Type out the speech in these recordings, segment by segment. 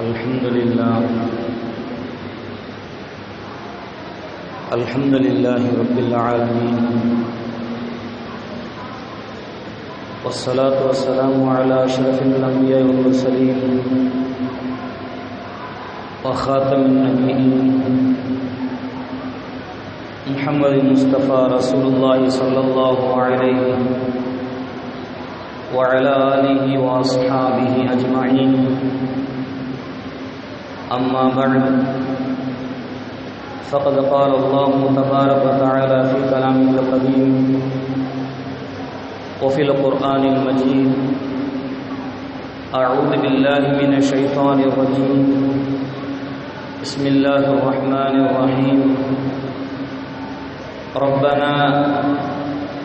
الحمد لله الحمد لله رب العالمين والصلاة والسلام على أشرف الأنبياء والمرسلين وخاتم النبيين محمد المصطفى رسول الله صلى الله عليه وعلى آله وأصحابه أجمعين أما بعد فقد قال الله تبارك وتعالى في كلامه القديم وفي القرآن المجيد أعوذ بالله من الشيطان الرجيم. بسم الله الرحمن الرحيم. ربنا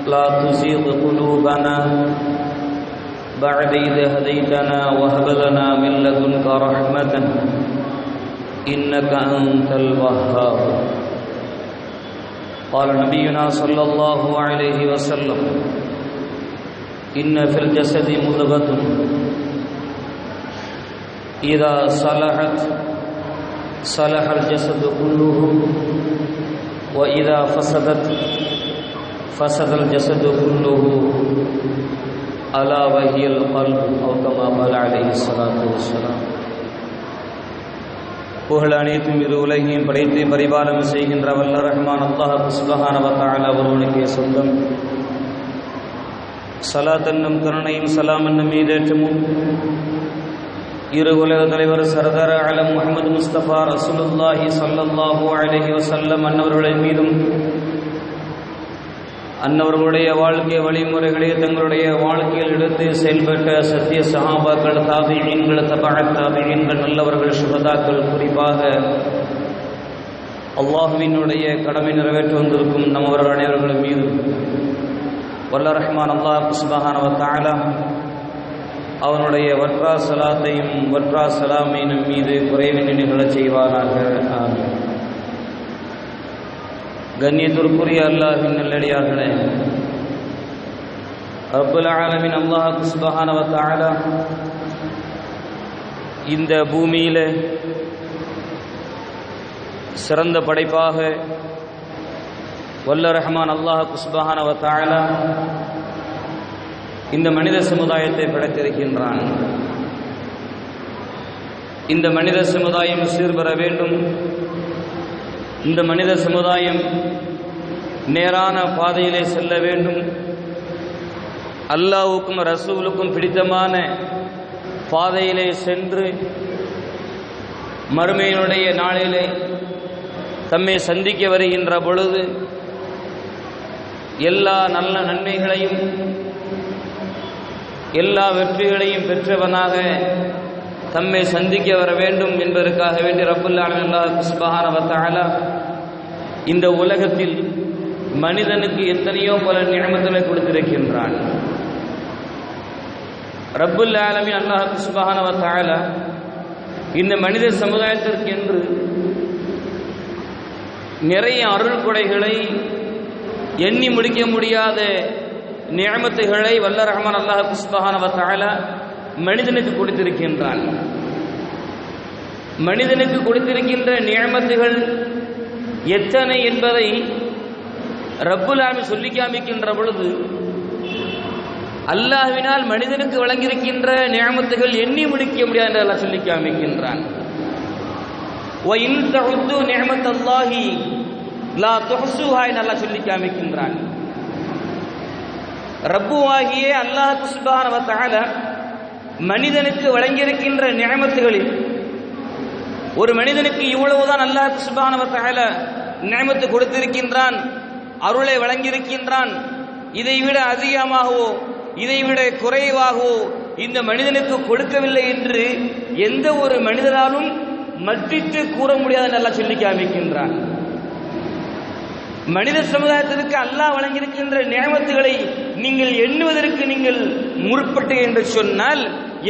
لا تزيغ قلوبنا بعد إذ هديتنا وهب لنا من لدنك رحمة. إنك أنت الوهاب. قال نبينا صلى الله عليه وسلم، إن في الجسد مضغة. إذا صلحت، صلح الجسد كله، وإذا فسدت، فسد الجسد كله. ألا وهي القلب أو كما قال عليه الصلاة والسلام. புகழ் அனைத்தும் இரு உலகையும் படைத்து பரிபாலம் செய்கின்ற வல்ல ரஹ்மான் அல்லாஹ் சுபஹானவத்தால ஒருவனுக்கே சொந்தம். சலாத் என்னும் கருணையும் சலாம் என்னும் மீதேற்றமும் இரு உலக தலைவர் சர்தார் அலம் முகமது முஸ்தபா ரசூலுல்லாஹி சல்லல்லாஹு அலஹி வசல்லம் அன்னவர்களின் மீதும் அன்னவர்களுடைய வாழ்க்கை வழிமுறைகளை தங்களுடைய வாழ்க்கையில் எடுத்து செயல்பட்ட சத்திய சஹாபாக்கள் தாபியன்கள் தபா தாபியன்கள் நல்லவர்கள் சுகதாக்கள் குறிப்பாக அல்லாஹுவினுடைய கடமை நிறைவேற்றி வந்திருக்கும் நம்மவர்கள் அனைவர்களும் மீது வல்ல ரஹ்மான் அல்லாஹ் சுபஹானவ தாலா அவனுடைய வற்றா சலாத்தையும் வற்றா சலாமையினும் மீது குறைவினை நிகழச் செய்வானாக. ஆகும் கண்ணியத்திற்குரிய அல்லாஹின் நல்லடியார்களே ரப்புல் ஆலமின் அல்லாஹ் சுபஹானவ தஆலா இந்த பூமியில சிறந்த படைப்பாக வல்ல ரஹ்மான் அல்லாஹ் சுபஹானவ தஆலா இந்த மனித சமுதாயத்தை படைத்திருக்கின்றான். இந்த மனித சமுதாயம் சீர்பெற வேண்டும். இந்த மனித சமுதாயம் நேரான பாதையிலே செல்ல வேண்டும். அல்லாவுக்கும் ரசூலுக்கும் பிடித்தமான பாதையிலே சென்று மறுமையினுடைய நாளிலே தம்மை சந்திக்க வருகின்ற பொழுது எல்லா நல்ல நன்மைகளையும் எல்லா வெற்றிகளையும் பெற்றவனாக தம்மை சந்திக்க வர வேண்டும் என்பதற்காக வேண்டி ரப்புல் அல்லாஹ் இந்த உலகத்தில் மனிதனுக்கு எத்தனையோ பல நியமங்களை கொடுத்திருக்கின்றான். ரப்புல் ஆலமி அல்லாஹ் சுபஹானவத்தாலா இந்த மனித சமுதாயத்திற்கு என்று நிறைய அருள் கொடைகளை எண்ணி முடிக்க முடியாத நியமத்துகளை வல்ல ரஹ்மான் அல்லாஹ் சுபஹானவத்தாலா மனிதனுக்கு கொடுத்திருக்கின்றான். மனிதனுக்கு கொடுத்திருக்கின்ற நியமத்துகள் எத்தனை என்பதை ரப்புலாமி சொல்லி காமிக்கின்ற பொழுது அல்லாஹ்வினால் மனிதனுக்கு வழங்கியிருக்கின்ற நியமத்துகள் எண்ணி முடிக்க முடியாது என்று அல்லாஹ் சொல்லி காமிக்கின்றான். நியமத்தல்லாஹி அல்லாஹ் சொல்லி காமிக்கின்றான். ரப்புவாகியே அல்லாஹ் சுபான மனிதனுக்கு வழங்கியிருக்கின்ற நியமத்துகளில் ஒரு மனிதனுக்கு இவ்வளவுதான் அல்லாஹ் சுபானவத்தால நியமத்து கொடுத்திருக்கின்றான் அருளை வழங்கியிருக்கின்றான் இதைவிட அதிகமாகவோ இதைவிட குறைவாகவோ இந்த மனிதனுக்கு கொடுக்கவில்லை என்று எந்த ஒரு மனிதனாலும் மற்றிட்டு கூற முடியாது நல்லா சொல்லி காமிக்கின்றான். மனித சமுதாயத்திற்கு அல்லாஹ் வழங்கியிருக்கின்ற நியமத்துகளை நீங்கள் எண்ணுவதற்கு நீங்கள் முற்பட்டு என்று சொன்னால்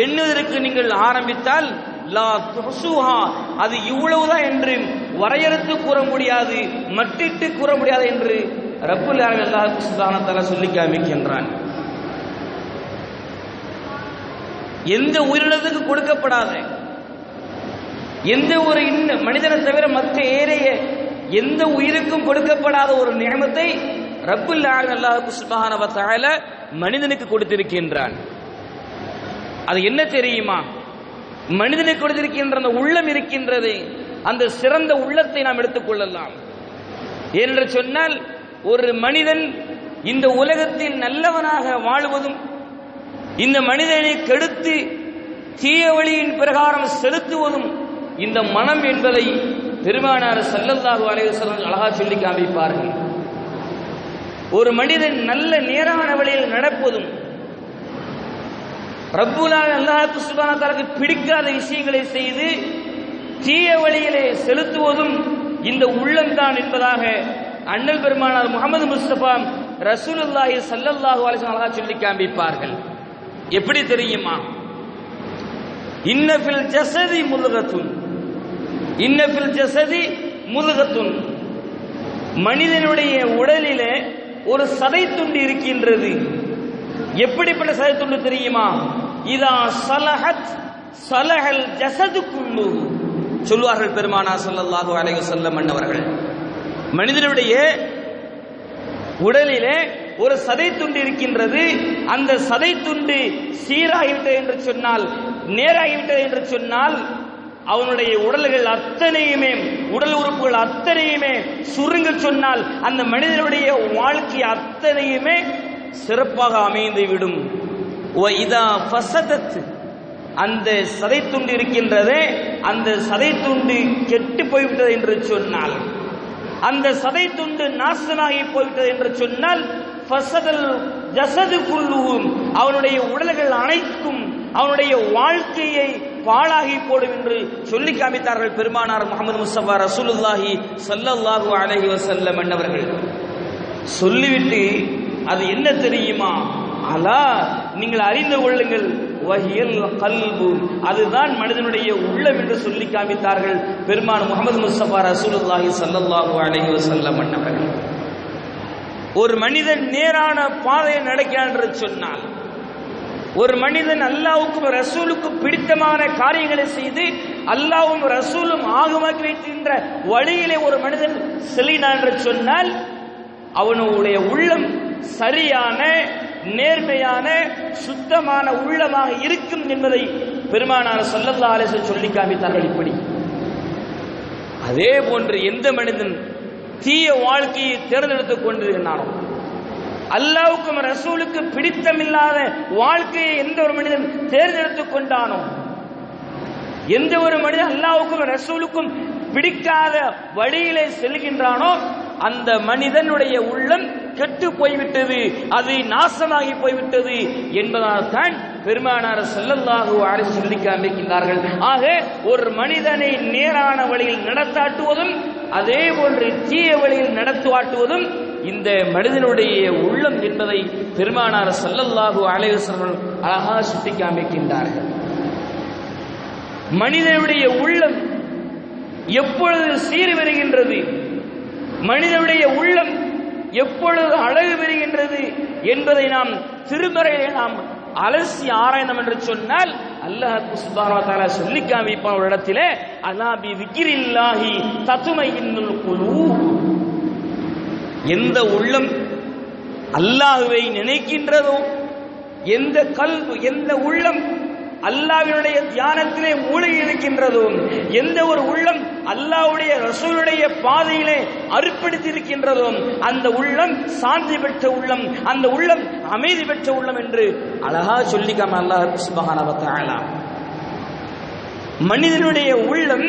எண்ணுவதற்கு நீங்கள் ஆரம்பித்தால் லா துசுஹா அது இவ்வளவுதான் என்று வரையறுத்து கூற முடியாது மட்டிட்டு கூற முடியாது என்று ரப்புல் ஆலமீன் அல்லாஹ் சுப்ஹானஹு சொல்லி காமிக்கின்றான். எந்த உயிரினத்துக்கு கொடுக்கப்படாத? எந்த ஒரு இன்ன மனிதனை தவிர மற்ற ஏறைய எந்த உயிருக்கும் கொடுக்கப்படாத ஒரு நியமத்தை ரப்புல் அல்லாஹு சுபஹானஹு வ தஆலா மனிதனுக்கு கொடுத்திருக்கின்றான். அது என்ன தெரியுமா? மனிதனுக்கு கொடுத்திருக்கின்ற அந்த உள்ளம் இருக்கின்றது. அந்த சிறந்த உள்ளத்தை நாம் எடுத்துக்கொள்ளலாம் என்று சொன்னால் ஒரு மனிதன் இந்த உலகத்தில் நல்லவனாக வாழ்வதும் இந்த மனிதனை கெடுத்து தீய வழியின் பிரகாரம் செலுத்துவதும் இந்த மனம் என்பதை பெருமானார் ஸல்லல்லாஹு அலைஹி அழகா சொல்லி காமிப்பார்கள். ஒரு மனிதன் நல்ல நேரான வழியில் நடப்பதும் ரப்புலால் அல்லாஹ் சுப்ஹானஹு பிடிக்காத விஷயங்களை செய்து தீய வழியிலே செலுத்துவதும் இந்த உள்ளம்தான் என்பதாக அண்ணல் பெருமானார் முகமது முஸ்தபா ரசூலுல்லாஹி சல்லல்லாஹு அலைஹி வஸல்லம் அழகா சொல்லி காண்பிப்பார்கள் எப்படி தெரியுமா? இன்னஃபில் ஜஸதி முதுகத்துன் இன்னஃபில் ஜசதி முதுகத்துன் மனிதனுடைய உடலிலே ஒரு சதை துண்டு இருக்கின்றது. எப்படிப்பட்ட சதை துண்டு தெரியுமா? இதா சலஹத் சலஹல் ஜசது குள்ளு சொல்வார்கள் பெருமானா ஸல்லல்லாஹு அலைஹி வஸல்லம் அன்னவர்கள். மனிதனுடைய உடலிலே ஒரு சதை துண்டு இருக்கின்றது. அந்த சதை துண்டு சீராகிவிட்டது என்று சொன்னால் நேராகிவிட்டது என்று சொன்னால் அவனுடைய உடல்கள் அத்தனையுமே உடல் உறுப்புகள் அத்தனையுமே சுருங்க சொன்னால் அந்த மனிதனுடைய வாழ்க்கை அத்தனையுமே சிறப்பாக அமைந்து விடும் இதா ஃபசதத். அந்த சதை துண்டு இருக்கின்றதே அந்த சதை துண்டு கெட்டு போய்விட்டது என்று சொன்னால். அந்த சதை துண்டு நாசமாகி போய்விட்டது என்று சொன்னால் ஃபசதல் ஜசது குல்லுவும் அவனுடைய உடல்கள் அனைத்தும் அவனுடைய வாழ்க்கையை பாழாகி போடும் என்று சொல்லி காமித்தார்கள் பெருமானார் முகமது முஸ்தபா ரசூலுல்லாஹி சல்லல்லாஹு அலஹி வசல்லம் என்னவர்கள் சொல்லிவிட்டு அது என்ன தெரியுமா? அலா நீங்கள் அறிந்து கொள்ளுங்கள். வஹியல் கல்பு. அதுதான் மனிதனுடைய உள்ளம் என்று சொல்லி காமித்தார்கள் பெருமான் முகமது முஸ்தபா ரசூலுல்லாஹி சல்லல்லாஹு அலஹி வசல்லம் என்பவர்கள். ஒரு மனிதன் நேரான பாதையை நடக்கிறான் என்று சொன்னால் ஒரு மனிதன் அல்லாவுக்கும் ரசூலுக்கும் பிடித்தமான காரியங்களை செய்து அல்லாவும் ரசூலும் ஆகமாக்கி வைத்திருக்கின்ற வழியிலே ஒரு மனிதன் செல்லினான் என்று சொன்னால் அவனுடைய உள்ளம் சரியான நேர்மையான சுத்தமான உள்ளமாக இருக்கும் என்பதை பெருமானார் சொல்லல்லா அலேசன் சொல்லி காமித்தார்கள் இப்படி. அதே போன்று எந்த மனிதன் தீய வாழ்க்கையை தேர்ந்தெடுத்துக் கொண்டிருக்கிறானோ அல்லாவுக்கும் ரசூலுக்கு பிடித்தமில்லாத வாழ்க்கையை எந்த ஒரு மனிதன் தேர்ந்தெடுத்துக் கொண்டானோ எந்த ஒரு மனிதன் அல்லாவுக்கும் ரசூலுக்கும் பிடிக்காத வழியிலே செல்கின்றானோ அந்த மனிதனுடைய உள்ளம் கெட்டு போய்விட்டது அது நாசமாகி போய்விட்டது என்பதால் தான் பெருமானார் செல்லல்லாஹு அரசு சொல்லி காண்பிக்கின்றார்கள் ஆக ஒரு மனிதனை நேரான வழியில் நடத்தாட்டுவதும் அதே போன்று தீய வழியில் நடத்துவாட்டுவதும் இந்த மனிதனுடைய உள்ளம் என்பதை பெருமானார் செல்லல்லாஹு அலைவசர்கள் அழகாக சுட்டி காமிக்கின்றார்கள். மனிதனுடைய உள்ளம் எப்பொழுது சீர் வருகின்றது? மனிதனுடைய உள்ளம் எப்பொழுது அழகு பெறுகின்றது என்பதை நாம் திருமறையை நாம் அலசி ஆராய்ந்தோம் என்று சொன்னால் அல்லாஹ் சுப்ஹானஹு வ சொல்லி காமிப்பான் ஒரு இடத்திலே அல்லாபி விக்கிரில்லாஹி தத்துமை தத்துமையின்னுல் குழு எந்த உள்ளம் அல்லாஹுவை நினைக்கின்றதோ எந்த கல்வு எந்த உள்ளம் அல்லாவினுடைய தியானத்திலே மூழ்கி இருக்கின்றதோ எந்த ஒரு உள்ளம் அல்லாஹ்வுடைய ரசூலுடைய பாதையிலே அர்ப்பணித்து அந்த உள்ளம் சாந்தி பெற்ற உள்ளம் அந்த உள்ளம் அமைதி பெற்ற உள்ளம் என்று அழகா சொல்லிக்காம அல்லாஹ் சுப்ஹானஹு மனிதனுடைய உள்ளம்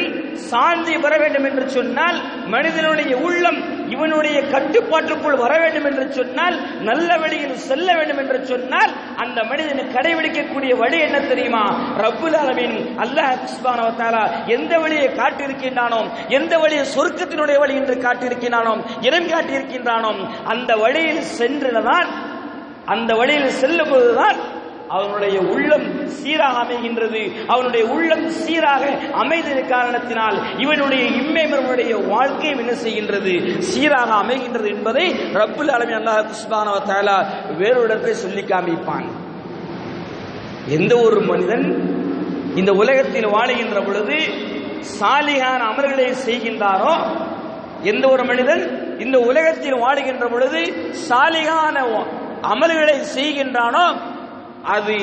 சாந்தி பெற வேண்டும் என்று சொன்னால் மனிதனுடைய உள்ளம் இவனுடைய கட்டுப்பாட்டுக்குள் வர வேண்டும் என்று சொன்னால் நல்ல வழியில் செல்ல வேண்டும் என்று சொன்னால் அந்த மனிதனை கடைபிடிக்கக்கூடிய வழி என்ன தெரியுமா? ரப்புல் ஆலமீன் அல்லாஹ் சுப்ஹானஹு எந்த வழியை காட்டியிருக்கின்றானோ எந்த வழியை சொர்க்கத்தினுடைய வழி என்று காட்டியிருக்கின்றானோ இடம் காட்டியிருக்கின்றானோ அந்த வழியில் சென்றுதான் அந்த வழியில் செல்லும் போதுதான் அவனுடைய உள்ளம் சீராக அமைகின்றது. அவனுடைய உள்ளம் சீராக அமைந்தது காரணத்தினால் இவனுடைய இம்மைமனுடைய வாழ்க்கை என்ன செய்கின்றது? சீராக அமைகின்றது என்பதை ரப்புல் அலமி அல்லாஹ் சுப்ஹானஹு தாலா தஆலா வேறொரு இடத்தை சொல்லி காமிப்பான். எந்த ஒரு மனிதன் இந்த உலகத்தில் வாழுகின்ற பொழுது சாலிகான அமல்களை செய்கின்றாரோ எந்த ஒரு மனிதன் இந்த உலகத்தில் வாழுகின்ற பொழுது சாலிகான அமல்களை செய்கின்றானோ அது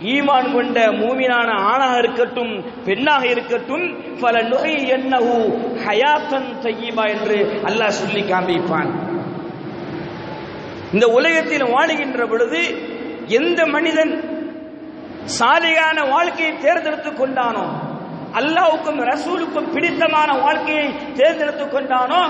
ஈமான் கொண்ட மூமினான ஆணாக இருக்கட்டும் பெண்ணாக இருக்கட்டும் பல நுகை என்னஹு ஹயாத்தன் தையீபா என்று அல்லாஹ் சொல்லி காண்பிப்பான். இந்த உலகத்தில் வாழுகின்ற பொழுது எந்த மனிதன் சாலையான வாழ்க்கையை தேர்ந்தெடுத்துக் கொண்டானோ அல்லாவுக்கும் ரசூலுக்கும் பிடித்தமான வாழ்க்கையை தேர்ந்தெடுத்துக் கொண்டானோ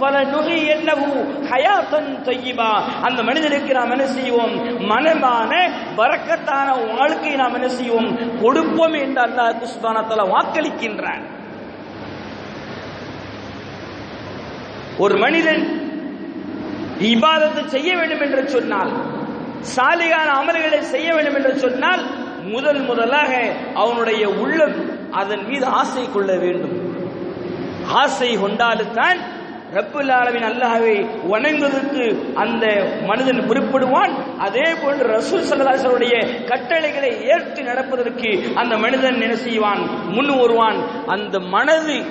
பல நுகை என்னவு ஹயாத்தன் தையிபா அந்த மனிதனுக்கு நாம் என்ன செய்வோம்? மனமான வரக்கத்தான வாழ்க்கையை நாம் என்ன செய்வோம்? கொடுப்போம் என்று அல்லாஹ் குஸ்பானத்தால வாக்களிக்கின்றான். ஒரு மனிதன் இபாதத்தை செய்ய வேண்டும் என்று சொன்னால் சாலிகான அமல்களை செய்ய வேண்டும் என்று சொன்னால் முதல் முதலாக அவனுடைய உள்ளம் அதன் மீது ஆசை கொள்ள வேண்டும். ஆசை கொண்டால்தான் ரப்புல் ஆலமின் அல்லாஹை வணங்குவதற்கு அந்த மனிதன் குறிப்பிடுவான் அதே போன்று ரசூல் சல்லாசருடைய கட்டளைகளை ஏற்று நடப்பதற்கு அந்த மனிதன் என்ன செய்வான்? முன் வருவான். அந்த மனது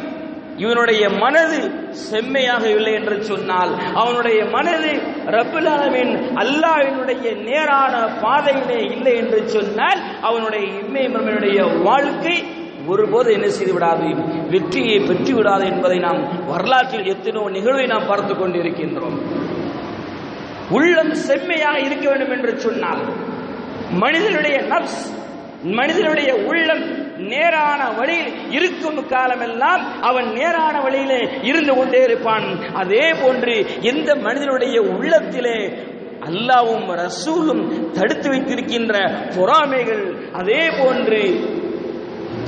இவனுடைய மனது செம்மையாக இல்லை என்று சொன்னால் அவனுடைய மனது ரப்புல் அல்லாவினுடைய நேரான பாதையிலே இல்லை என்று சொன்னால் அவனுடைய இம்மை வாழ்க்கை ஒருபோது என்ன செய்து விடாது வெற்றியை பெற்று விடாது என்பதை நாம் வரலாற்றில் எத்தனோ நிகழ்வை நாம் பார்த்து கொண்டிருக்கின்றோம். உள்ளம் செம்மையாக இருக்க வேண்டும் என்று சொன்னால் மனிதனுடைய நப்ஸ் மனிதனுடைய உள்ளம் நேரான வழியில் இருக்கும் காலமெல்லாம் அவன் நேரான வழியிலே இருந்து கொண்டே இருப்பான். அதே போன்று எந்த மனிதனுடைய உள்ளத்திலே அல்லாவும் ரசூலும் தடுத்து வைத்திருக்கின்ற பொறாமைகள் அதே போன்று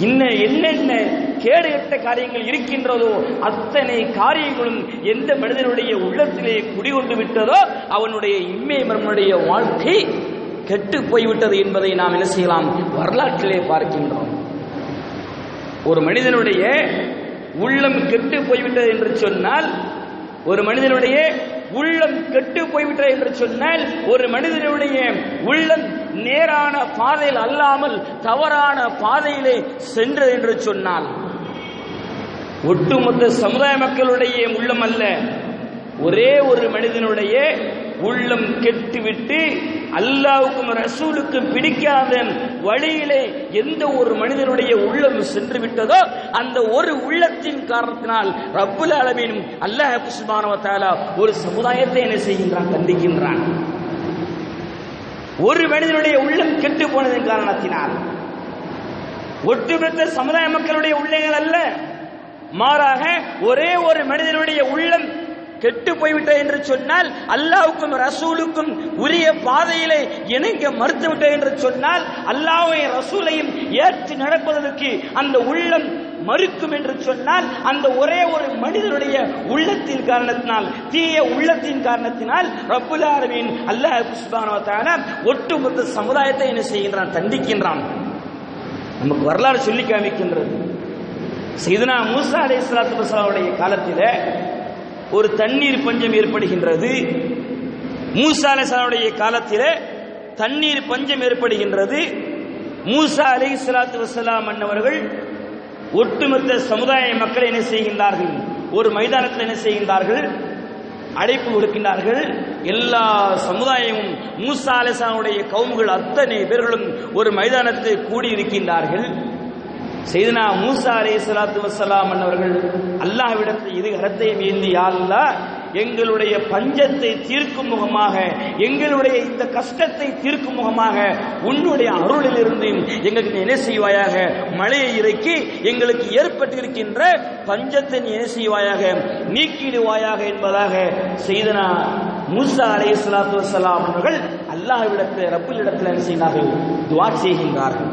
இன்ன என்னென்ன கேடுகட்ட காரியங்கள் இருக்கின்றதோ அத்தனை காரியங்களும் எந்த மனிதனுடைய உள்ளத்திலே குடிகொண்டு விட்டதோ அவனுடைய இம்மை மர்மனுடைய வாழ்க்கை கெட்டு போய்விட்டது என்பதை நாம் என்ன செய்யலாம்? வரலாற்றிலே பார்க்கின்றோம். ஒரு மனிதனுடைய உள்ளம் கெட்டு போய்விட்டது என்று சொன்னால் ஒரு மனிதனுடைய உள்ளம் கெட்டு போய்விட்டது என்று சொன்னால் ஒரு மனிதனுடைய உள்ளம் நேரான பாதையில் அல்லாமல் தவறான பாதையிலே சென்றது என்று சொன்னால் ஒட்டுமொத்த சமுதாய மக்களுடைய உள்ளம் அல்ல. ஒரே ஒரு மனிதனுடைய உள்ளம் கெட்டுவிட்டு அல்லாவுக்கும் ரசூலுக்கும் பிடிக்காத வழியிலே எந்த ஒரு மனிதனுடைய உள்ளம் சென்று விட்டதோ அந்த ஒரு உள்ளத்தின் காரணத்தினால் ரப்புல் அளவினும் அல்லாஹ் சுபானவத்தாலா ஒரு சமுதாயத்தை என்ன செய்கின்றான்? கண்டிக்கின்றான். ஒரு மனிதனுடைய உள்ளம் கெட்டு போனதன் காரணத்தினால். ஒட்டுமொத்த சமுதாய மக்களுடைய உள்ளங்கள் அல்ல. மாறாக ஒரே ஒரு மனிதனுடைய உள்ளம் கெட்டு போய்விட்டது என்று சொன்னால் அல்லாவுக்கும் ரசூலுக்கும் உரிய பாதையிலே இணைக்க மறுத்துவிட்டது என்று சொன்னால் அல்லாஹையும் ரசூலையும் ஏற்று நடப்பதற்கு அந்த உள்ளம் மறுக்கும் என்று சொன்னால் அந்த ஒரே ஒரு மனிதனுடைய உள்ளத்தின் காரணத்தினால் தீய உள்ளத்தின் காரணத்தினால் ரப்புல் ஆலமீன் அல்லாஹ் சுப்ஹானஹு ஒட்டுமொத்த சமுதாயத்தை என்ன செய்கின்றான்? தண்டிக்கின்றான். நமக்கு வரலாறு சொல்லி காமிக்கின்றது. சைதனா மூசா அலை சலாத்து வசலாவுடைய காலத்தில் ஒரு தண்ணீர் பஞ்சம் ஏற்படுகின்றது. மூசா அலைசலாமுடைய காலத்தில் தண்ணீர் பஞ்சம் ஏற்படுகின்றது. மூசா அலை சலாத்து வசலாம் அன்னவர்கள் ஒட்டுமொத்த சமுதாய மக்களை என்ன செய்கின்றார்கள்? ஒரு மைதானத்தில் என்ன செய்கின்றார்கள்? அழைப்பு கொடுக்கின்றார்கள் எல்லா சமுதாயமும் மூசா அலிசானுடைய கவுமுகள் அத்தனை பேர்களும் ஒரு மைதானத்தில் கூடியிருக்கின்றார்கள். செய்தனா மூசா அலே சலாத்து வசலாம் அவர்கள் அல்லாஹ்விடத்தில் இது கரத்தை ஏந்தி அல்லா எங்களுடைய பஞ்சத்தை தீர்க்கும் முகமாக எங்களுடைய இந்த கஷ்டத்தை தீர்க்கும் முகமாக உன்னுடைய அருளிலிருந்து எங்களுக்கு என்ன செய்வாயாக? மழையை இறக்கி எங்களுக்கு ஏற்பட்டிருக்கின்ற பஞ்சத்தை என்ன செய்வாயாக? நீக்கிடுவாயாக என்பதாக செய்தனா மூசா அலே சலாத்து வசலாம் அவர்கள் அல்லாஹ்விடத்தில் ரப்பிலிடத்தில் என்ன செய்கிறார்கள் துவா செய்கின்றார்கள்.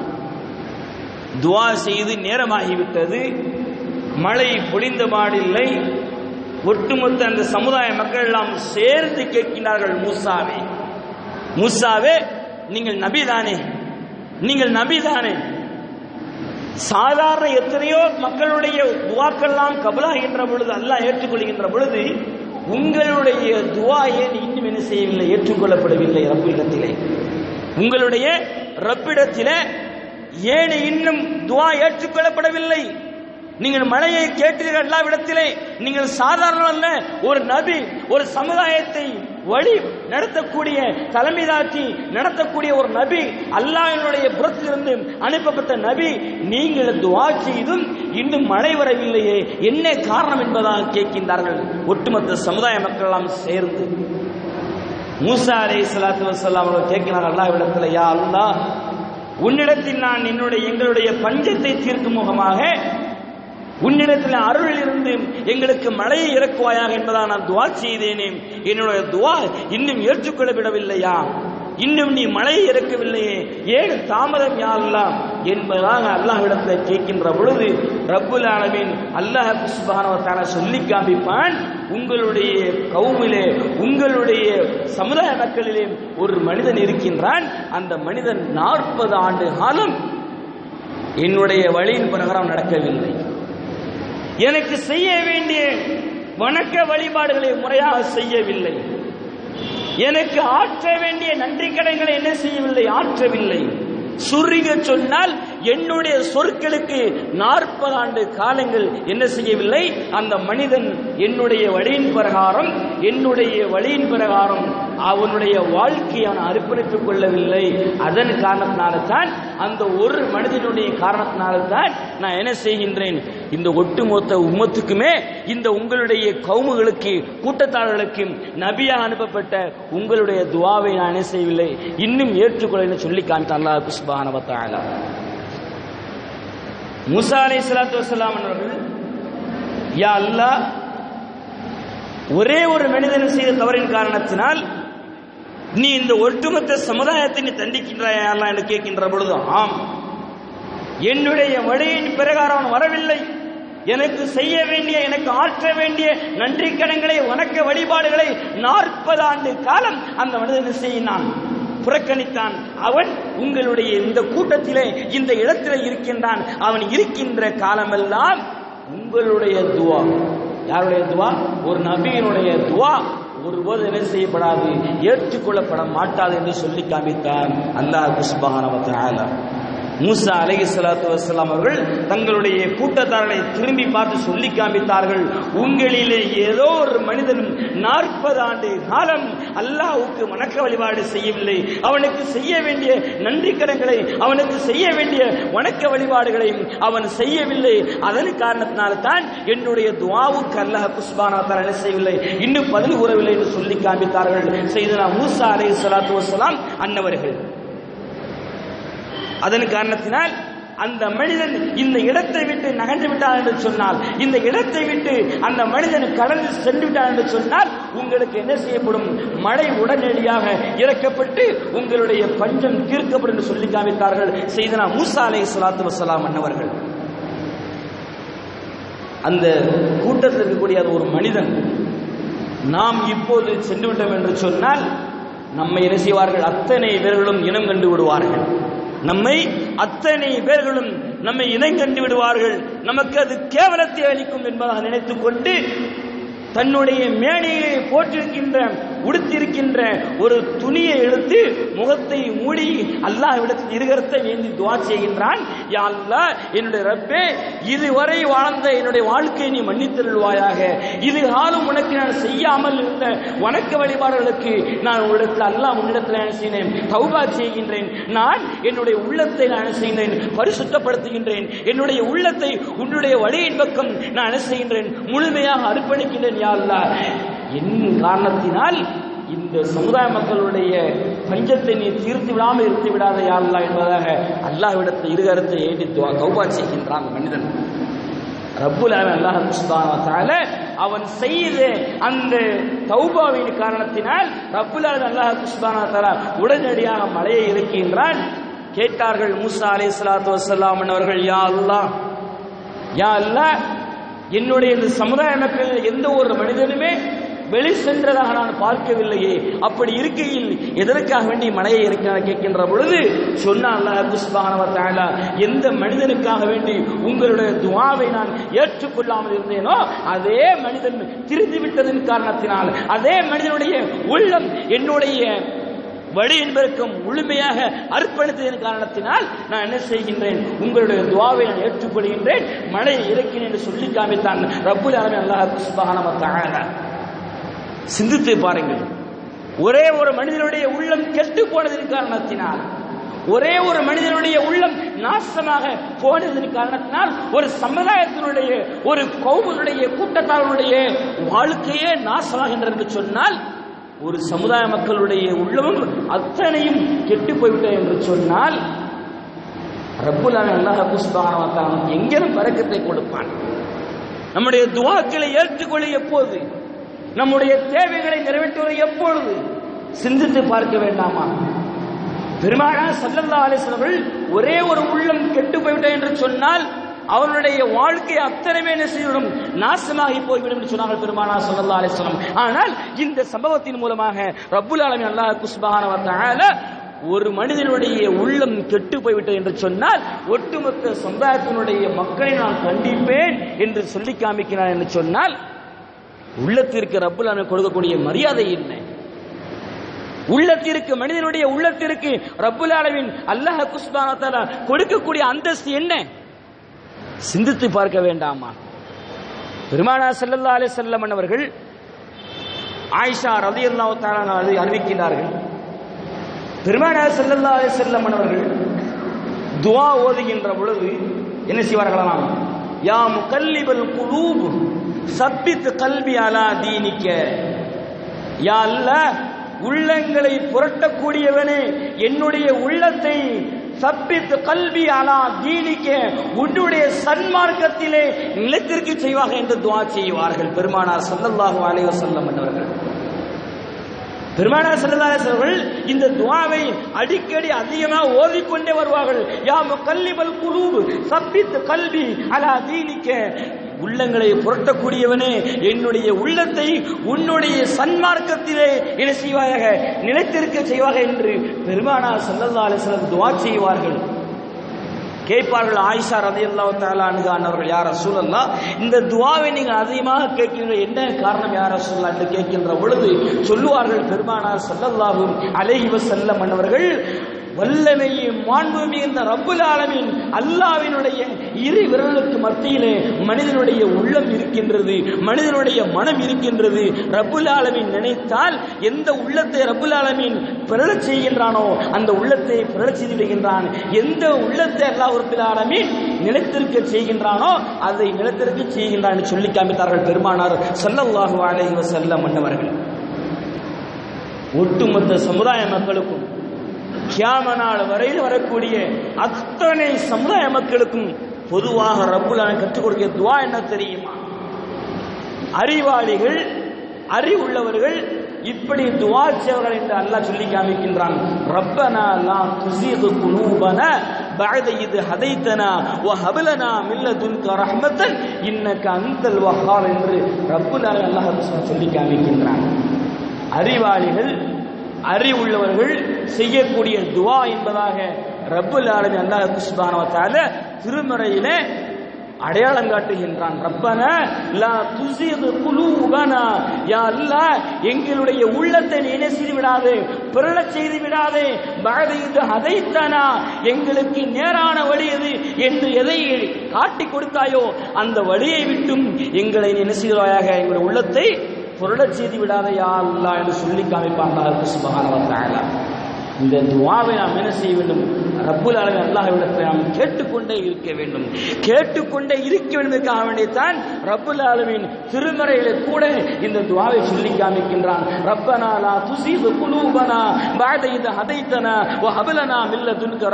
துவா செய்து நேரமாகிவிட்டது. மழை பொழிந்த பாடில்லை. ஒட்டுமொத்த அந்த சமுதாய மக்கள் எல்லாம் சேர்ந்து கேட்கின்றார்கள் மூசாவே மூசாவே நீங்கள் நபிதானே நீங்கள் நபிதானே. சாதாரண எத்தனையோ மக்களுடைய துவாக்கெல்லாம் கபலாகின்ற பொழுது அல்லாஹ் ஏற்றுக்கொள்கின்ற பொழுது உங்களுடைய துவா ஏன் இன்னும் என்ன செய்யவில்லை ஏற்றுக்கொள்ளப்படவில்லை ரப்பிடத்திலே? உங்களுடைய ரப்பிடத்திலே ஏன் இன்னும் துவா ஏற்றுக்கொள்ளப்படவில்லை? நீங்கள் மழையை கேட்டீர்கள் எல்லாவிடத்திலே நீங்கள் சாதாரண அல்ல ஒரு நபி ஒரு சமுதாயத்தை வழி நடத்தக்கூடிய தலைமைதாக்கி நடத்தக்கூடிய ஒரு நபி அல்லாஹினுடைய புறத்திலிருந்து அனுப்பப்பட்ட நபி. நீங்கள் துவா செய்தும் இன்னும் மழை வரவில்லையே. என்ன காரணம் என்பதாக கேட்கின்றார்கள். ஒட்டுமொத்த சமுதாய மக்கள் எல்லாம் சேர்ந்து. மூசா அலை சலாத்து வசல்லாம் அவர்கள் கேட்கிறார் இடத்துல யா அல்லா உன்னிடத்தில் நான் என்னுடைய எங்களுடைய பஞ்சத்தை தீர்க்கும் முகமாக உன்னிடத்தில் அருள் இருந்து எங்களுக்கு மழையை இறக்குவாயாக என்பதாக நான் துவா செய்தேனே. என்னுடைய துவா இன்னும் ஏற்றுக்கொள்ளப்படவில்லையா? இன்னும் நீ மழையை இறக்கவில்லையே. ஏன் தாமதம் யாரெல்லாம் என்பதாக அல்லாஹ்விடத்தில் கேட்கின்ற பொழுது ரப்புல் ஆலமீன் அல்லாஹ் சுபானவத்தான சொல்லி காமிப்பான் உங்களுடைய கவுமிலே உங்களுடைய சமுதாய மக்களிலே ஒரு மனிதன் இருக்கின்றான். அந்த மனிதன் நாற்பது ஆண்டு காலம் என்னுடைய வழியின் பிரகாரம் நடக்கவில்லை. எனக்கு செய்ய வேண்டிய வணக்க வழிபாடுகளை முறையாக செய்யவில்லை. எனக்கு ஆற்ற வேண்டிய நன்றி கடன்களை என்ன செய்யவில்லை? ஆற்றவில்லை. சுருங்க சொன்னால் என்னுடைய சொற்களுக்கு நாற்பது ஆண்டு காலங்கள் என்ன செய்யவில்லை? அந்த மனிதன் என்னுடைய வழியின் பிரகாரம் என்னுடைய வழியின் பிரகாரம் அவனுடைய வாழ்க்கையை அவன் அர்ப்பணித்துக் கொள்ளவில்லை. அதன் காரணத்தினால்தான் அந்த ஒரு மனிதனுடைய காரணத்தினால்தான் நான் என்ன செய்கின்றேன்? இந்த ஒட்டுமொத்த உம்மத்துக்குமே இந்த உங்களுடைய கவுமுகளுக்கு கூட்டத்தாளர்களுக்கு நபியாக அனுப்பப்பட்ட உங்களுடைய துவாவை நான் என்ன செய்யவில்லை. இன்னும் ஏற்றுக்கொள்ள சொல்லி காமித்தான் அல்லாஹ் சுபானவத்தாலா முசா அலை சலாத்து வசலாம் அவர்கள் யா அல்லாஹ் ஒரே ஒரு மனிதன் செய்த தவறின் காரணத்தினால் நீ இந்த ஒட்டுமொத்த சமுதாயத்தை நீ தண்டிக்கின்றாயா என்று கேட்கின்ற பொழுது ஆம். என்னுடைய வழியின் பிரகாரம் அவன் வரவில்லை. எனக்கு செய்ய வேண்டிய எனக்கு ஆற்ற வேண்டிய நன்றி கடன்களை வணக்க வழிபாடுகளை நாற்பது ஆண்டு காலம் அந்த மனிதன் செய்யினான். புறக்கணித்தான். அவன் உங்களுடைய இந்த கூட்டத்திலே இந்த இடத்திலே இருக்கின்றான். அவன் இருக்கின்ற காலமெல்லாம் உங்களுடைய துவா. யாருடைய துவா? ஒரு நபியினுடைய துவா. ஒருபோது என்ன செய்யப்படாது? ஏற்றுக்கொள்ளப்பட மாட்டாது என்று சொல்லி காமித்தான். அல்லாஹ் குஸ்பஹான மூசா அலஹி சலாத்து வசலாம் அவர்கள் தங்களுடைய கூட்டத்தாரனை திரும்பி பார்த்து சொல்லி காமித்தார்கள். உங்களிலே ஏதோ ஒரு மனிதனும் நாற்பது ஆண்டு காலம் அல்லாஹுக்கு வணக்க வழிபாடு செய்யவில்லை. அவனுக்கு செய்ய வேண்டிய நன்றி கடன்களை அவனுக்கு செய்ய வேண்டிய வணக்க வழிபாடுகளையும் அவன் செய்யவில்லை. அதன் காரணத்தினால்தான் என்னுடைய துவாவுக்கு அல்லாஹ் குஸ்பானா என்ன செய்யவில்லை. இன்னும் பதில் கூறவில்லை என்று சொல்லி காமித்தார்கள். செய்தனா மூசா அலை சலாத்து வசலாம் அன்னவர்கள். அதன் காரணத்தினால் அந்த மனிதன் இந்த இடத்தை விட்டு நகர்ந்து விட்டான் என்று சொன்னால் இந்த இடத்தை விட்டு அந்த மனிதன் கடந்து சென்று விட்டான் என்று சொன்னால் உங்களுக்கு என்ன செய்யப்படும்? மழை உடனடியாக இறக்கப்பட்டு உங்களுடைய பஞ்சம் தீர்க்கப்படும் என்று சொல்லி காமித்தார்கள் செய்தனா மூசா அலை சலாத்து வசலாம் அன்னவர்கள். அந்த கூட்டத்தில் இருக்கக்கூடிய அது ஒரு மனிதன் நாம் இப்போது சென்று விட்டோம் என்று சொன்னால் நம்மை என்ன செய்வார்கள்? அத்தனை பேர்களும் இனம் கண்டு விடுவார்கள். நம்மை அத்தனை பேர்களும் நம்மை இனம் விடுவார்கள். நமக்கு அது கேவலத்தை அளிக்கும் என்பதாக நினைத்துக் கொண்டு தன்னுடைய மேடையை போட்டிருக்கின்ற உடுத்திருக்கின்ற ஒரு துணியை எடுத்து முகத்தை மூடி அல்லாஹ்விடத்தில் இருகரத்தை வேண்டி துவா செய்கின்றான். யா அல்லா என்னுடைய ரப்பே இதுவரை வாழ்ந்த என்னுடைய வாழ்க்கையை நீ மன்னித்தருள்வாயாக. இது காலம் உனக்கு நான் செய்யாமல் இருந்த வணக்க வழிபாடுகளுக்கு நான் உன்னிடத்தில் அல்லாஹ் உன்னிடத்தில் என்ன செய்தேன் தௌபா செய்கின்றேன். நான் என்னுடைய உள்ளத்தை நான் என்ன செய்கின்றேன் பரிசுத்தப்படுத்துகின்றேன். என்னுடைய உள்ளத்தை உன்னுடைய வழியின் பக்கம் நான் என்ன செய்கின்றேன் முழுமையாக அர்ப்பணிக்கின்றேன் யா அல்லா என் காரணத்தினால் இந்த சமுதாய மக்களுடைய பஞ்சத்தை நீ தீர்த்து விடாமல் இருந்து விடாத யா அல்லாஹ் என்பதாக இருகரத்தை ஏற்றி கௌபா செய்கின்றான் அந்த மனிதன். ரப்புல் அல்லாஹ் அவன் செய்த அந்த தௌபாவின் காரணத்தினால் ரப்புல் அல்லாஹ் சுப்ஹானஹு உடனடியாக மழையை இறக்குகின்றான் கேட்டார்கள் மூசா அலை சலாத்து வசலாம் அவர்கள் யா அல்லா யா அல்லா என்னுடைய இந்த சமுதாய மக்கள் எந்த ஒரு மனிதனுமே வெளி சென்றதாக நான் பார்க்கவில்லையே. அப்படி இருக்கையில் எதற்காக வேண்டி மலையை இருக்கிறார் கேட்கின்ற பொழுது சொன்னால் அல்லாஹ் எந்த மனிதனுக்காக வேண்டி உங்களுடைய துவாவை நான் ஏற்றுக்கொள்ளாமல் இருந்தேனோ அதே மனிதன் திருந்திவிட்டதன் காரணத்தினால் அதே மனிதனுடைய உள்ளம் என்னுடைய வழி என்பதற்கும் முழுமையாக அர்ப்பணித்ததன் காரணத்தினால் நான் என்ன செய்கின்றேன்? உங்களுடைய துவாவை நான் ஏற்றுக்கொள்கின்றேன் மழையை இறக்கினேன் என்று சொல்லி காமித்தான் ரப்புல் அலமே அல்லாஹ் சுப்ஹானஹு தஆலா. சிந்தித்து பாருங்கள். ஒரே ஒரு மனிதனுடைய உள்ளம் கெட்டு போனதன் காரணத்தினால் ஒரே ஒரு மனிதனுடைய உள்ளம் நாசமாக போனதன் காரணத்தினால் ஒரு சமுதாயத்தினுடைய ஒரு கௌமனுடைய கூட்டத்தாருடைய வாழ்க்கையே நாசமாகின்றது என்று சொன்னால் ஒரு சமுதாய மக்களுடைய உள்ளமும் அத்தனையும் கெட்டு போய்விட்டது என்று சொன்னால் ரப்புல் அல்லாஹ் சுப்ஹானஹு எங்கேனும் பறக்கத்தை கொடுப்பான். நம்முடைய துவாக்களை ஏற்றுக்கொள்ள எப்போது? நம்முடைய தேவைகளை நிறைவேற்றுவது எப்பொழுது? சிந்தித்து பார்க்க வேண்டாமா? பெருமானா சல்லல்லா அலிஸ்வர்கள் ஒரே ஒரு உள்ளம் கெட்டு போய்விட்டேன் என்று சொன்னால் அவருடைய வாழ்க்கை அத்தனைமே என்ன செய்துவிடும் நாசமாகி போய்விடும் என்று சொன்னார்கள் பெருமானா சொல்லல்லா அலிஸ்லாம் ஆனால் இந்த சம்பவத்தின் மூலமாக ரப்புல் ஆலமி அல்லாஹ் குஸ்பஹான ஒரு மனிதனுடைய உள்ளம் கெட்டு போய்விட்டது என்று சொன்னால் ஒட்டுமொத்த சமுதாயத்தினுடைய மக்களை நான் கண்டிப்பேன் என்று சொல்லி காமிக்கிறார் என்று சொன்னால் உள்ளத்திற்கு ரப்புல் கொடுக்கக்கூடிய மரியாதை என்ன? உள்ளத்திற்கு மனிதனுடைய உள்ளத்திற்கு ரப்புல் அளவின் அல்லாஹ் குஸ்பான கொடுக்கக்கூடிய அந்தஸ்து என்ன? சிந்தித்து பார்க்க வேண்டாமா? பெருமானா செல்லல்லா அலே வஸல்லம் அவர்கள் ஆயிஷா ரதி அல்லாஹ் அதை அறிவிக்கிறார்கள் பெருமானா செல்லல்லா அலே வஸல்லம் அவர்கள் துவா ஓதுகின்ற பொழுது என்ன செய்வார்களாம்? யா முகல்லிபல் குலூபு சப்பித் கல்வி அலா தீனிக்க. யா அல்ல உள்ளங்களை புரட்டக்கூடியவனே என்னுடைய உள்ளத்தை சப்பித் கல்வி அலா தீனிக்க உன்னுடைய சன்மார்க்கத்திலே நிலத்திற்கு செய்வாக என்று துவா செய்வார்கள் பெருமானார் ஸல்லல்லாஹு அலைஹி வஸல்லம் அவர்கள். பெருமானார் ஸல்லல்லாஹு இந்த துவாவை அடிக்கடி அதிகமாக ஓதிக்கொண்டே வருவார்கள். யா கல்லிபல் குழு சப்பித்து கல்வி அலா தீனிக்க. உள்ளங்களை புரட்டக்கூடியவனே என்னுடைய உள்ளத்தை உன்னுடைய சன்மார்க்கத்திலே என்ன செய்வாயாக நிலைத்திருக்க செய்வாக என்று பெருமானார் ஸல்லல்லாஹு அலைஹி துவா செய்வார்கள். கேட்பார்கள் ஆயிஷா ரலியல்லாஹு தஆலா அன்ஹா அவர்கள் யார் ரசூலல்லாஹ் இந்த துவாவை நீங்கள் அதிகமாக கேட்கின்ற என்ன காரணம் யார் சூழலா என்று கேட்கின்ற பொழுது சொல்லுவார்கள் பெருமானார் ஸல்லல்லாஹு அலைஹி வஸல்லம் அன்னவர்கள் வல்லமையும் மாண்பு மிகுந்த ரப்புல் ஆலமின் அல்லாவினுடைய இரு விரலுக்கு மத்தியிலே மனிதனுடைய உள்ளம் இருக்கின்றது மனிதனுடைய மனம் இருக்கின்றது. ரபுல் ஆலமீன் நினைத்தால் எந்த உள்ளத்தை ரபுல் ஆலமீன் பிறழச் செய்கின்றானோ அந்த உள்ளத்தை பிறழச் செய்து விடுகின்றான். எந்த உள்ளத்தை அல்லாஹ் ரப்புல் ஆலமின் நிலைத்திருக்க செய்கின்றானோ அதை நிலைத்திருக்க செய்கின்றான் சொல்லி காமித்தார்கள் பெருமானார் ஸல்லல்லாஹு அலைஹி வஸல்லம் மன்னவர்கள் ஒட்டுமொத்த சமுதாய மக்களுக்கும் கியாம நாள் வரையில் வரக்கூடிய அத்தனை சமுதாய மக்களுக்கும் பொதுவாக ரப்புலான கற்றுக் கொடுக்கிற துவா என்ன தெரியுமா? அறிவாளிகள் அறிவுள்ளவர்கள் இப்படி துவா செய்வர்கள் என்று அல்லாஹ் சொல்லி காமிக்கின்றான். ரப்பனா லா துஸீகு குலூபன பஅத இது ஹதைத்தனா வ ஹபலனா மின் லதுன்க ரஹ்மத்தன் இன்னக அந்தல் வஹார் என்று ரப்புல் ஆலமீன் அல்லாஹ் சொல்லி காமிக்கின்றான். அறிவாளிகள் அறிவுள்ளவர்கள் செய்யக்கூடிய துவா என்பதாக ரப்புல் ஆலமி அல்லாஹ் சுப்ஹானஹு வ தஆலா திருமறையில அடையாளம் காட்டுகின்றான். ரப்பன லா துஸிக் குலூபனா. யா அல்லாஹ் எங்களுடைய உள்ளத்தை நீ என்ன செய்து விடாதே பிறழச் செய்து விடாதே. பகதீது அதைத்தானா? எங்களுக்கு நேரான வழி எது? என்று எதை காட்டி கொடுத்தாயோ அந்த வழியை விட்டும் எங்களை நீ என்ன செய்வாயாக எங்களுடைய உள்ளத்தை புரளச் செய்து விடாதையா அல்லா என்று சொல்லி காமிப்பான். சுபஹானஹு வ தஆலா. இந்த துவாவை நாம் என்ன செய்ய வேண்டும்? ரப்புல் அல்லாஹ் அல்லாஹ்விடத்தில் நாம் கேட்டுக்கொண்டே இருக்க வேண்டும். கேட்டுக்கொண்டே இருக்க வேண்டியதுக்காக வேண்டியதான் ரப்புல் அளவின் திருமறையில கூட இந்த துவாவை சொல்லி காமிக்கின்றான். ரப்பனா லா துஸீப் குலூபனா பஅத இத ஹதைத்தனா வ ஹப் லனா மின்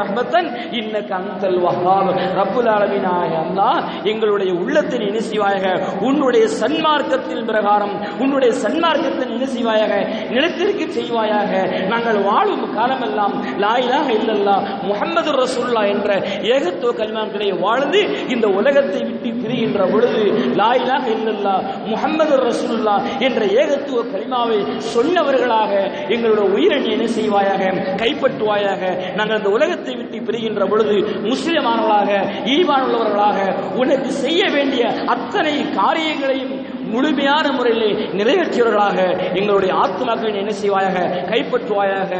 ரஹ்மத்தன் இன்னக அன்தல் வஹ்ஹாப். ரப்புல் அளவினாக அல்லாஹ் எங்களுடைய உள்ளத்தின் இனிசிவாயாக உன்னுடைய சன்மார்க்கத்தின் பிரகாரம் உன்னுடைய சன்மார்க்கத்தின் இனிசிவாயாக செய்வாயாக நிலத்திற்கு செய்வாயாக. நாங்கள் வாழும் காலமெல்லாம் லாயிலாக இல்லல்லா முகமது ரசூல்லா என்ற ஏகத்துவ கலிமாக்களை வாழ்ந்து இந்த உலகத்தை விட்டு பிரிகின்ற பொழுது லா இல்லல்லா முகமது முஹம்மது என்ற ஏகத்துவ கலிமாவை சொன்னவர்களாக எங்களுடைய உயிரணி என்ன செய்வாயாக கைப்பற்றுவாயாக நாங்கள் இந்த உலகத்தை விட்டு பிரிகின்ற பொழுது முஸ்லிமானவர்களாக ஈவானுள்ளவர்களாக உனக்கு செய்ய வேண்டிய அத்தனை காரியங்களையும் முழுமையான முறையிலே நிறைவேற்றியவர்களாக எங்களுடைய ஆத்மாக்களை என்ன செய்வாயாக கைப்பற்றுவாயாக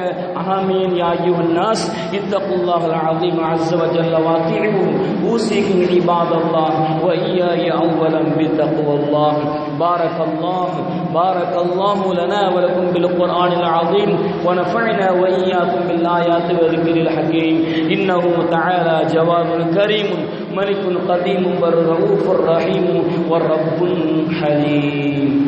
ஆமீன் யா அய்யுஹன் நாஸ் இத்தகுல்லாஹல் அஸீம் அஸ்ஸ வஜல்ல வாத்திஹு ஊசிக்கும் இபாதல்லாஹ் வ இய்யாய அவ்வலம் பித்தக்வல்லாஹ் بارك الله بارك الله لنا ولكم بالقرآن العظيم ونفعنا وإياكم بالآيات والذكر الحكيم إنه تعالى جواد كريم ملك قديم بر رؤوف رحيم والرب حليم